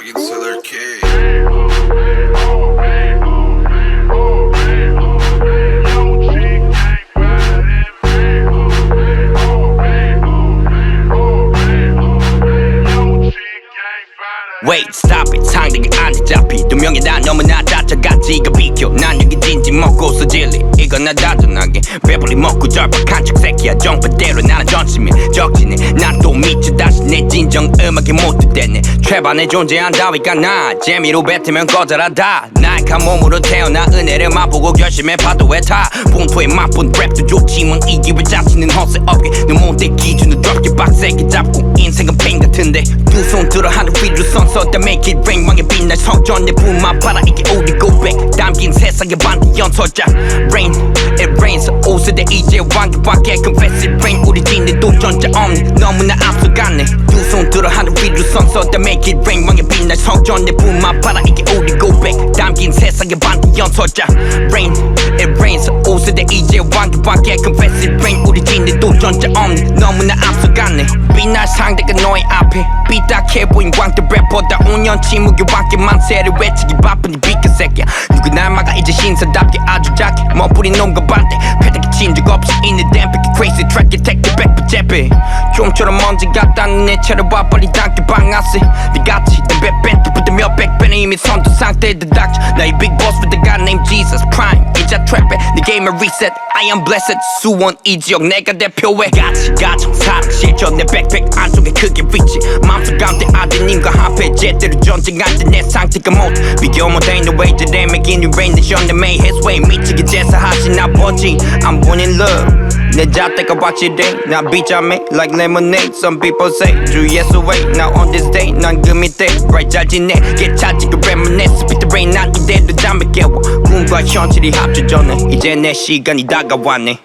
talking to their kids. Wait, stop it, time to get on the job. 세상이 다 너무나 다짜같이 이거 비켜. 난 여기 진지 먹고 서 질리 이건 나 다전하게 배불리 먹고 절박한 척 새끼야. 정반대로 나는 전심이 적지네 난또 미쳐. 다시 내 진정 음악에 못됐네. 최반에 존재한 다위가 나. 재미로 뱉으면 거절하다. 나약한 몸으로 태어나 은혜를 맛보고 결심해 파도에 타. 본토에 맛본 랩도 좋지만 이 기회 자체는 허세 없게 내 못대 기준을 좁게 빡세게 잡고 인생은 팽 같은데 두 손 들어 하늘 위로 선서 다 make it rain 왕의 빛날 성전 내 붐만 봐라 이게 우리 고백 담긴 세상의 반대 연설자. Rain it rains. 오세대 이제 왕기밖에 confess it rain. 우리 진의 도전자 없네 너무나 앞서갔네. 두 손 들어 하늘 위로 선서 다 make it rain 왕의 빛날 성전 내 붐만 봐라 이게 우리 고백 담긴 세상의 반대 연설자. Rain 세대 이제 confess it. Rain 우리 진의 도전자 없네 너무나 앞서갔네. 빛날 상대가 너의 앞에. 삐딱해 보인 광대 랩보다. 5년 침묵의 만세를 외치기 바쁜 이 비켜 새끼야. 누구 날 막아 이제 신사답게 아주 작게 멋부린 놈과 반대. 패대기 친적 없이 있는 댐백이 crazy track take the back 부재배 좀처럼 먼지 같다는 내 차를 봐 빨리 당겨 방아쇠. 니같이 내 뱉뱉부터 몇백 배는 이미 선두 상태에 닥쳐. 나의 boss with the god Prime 이자 트랩에 내 게임을 reset I am blessed 수원 이 지역 내가 대표해 같이 가정 사랑 실전 내 백팩 안쪽에 크게 위치 마음속 가운데 아드님과 합해 제대로 전쟁할 때 내 상태가 못 비교 못해 the way that they making you rain the they made his way 미치게 제사하신 아버지 I'm born in love 내 잣대가 확실해 나 비자매 like lemonade Some people say 주 예수 way Now on this day 난 그 밑에 right 잘 지내 개차지고 reminisce Spit the rain 난 이대로 잠에 깨워 꿈과 현실이 합쳐졌네. 이제 내 시간이 다가왔네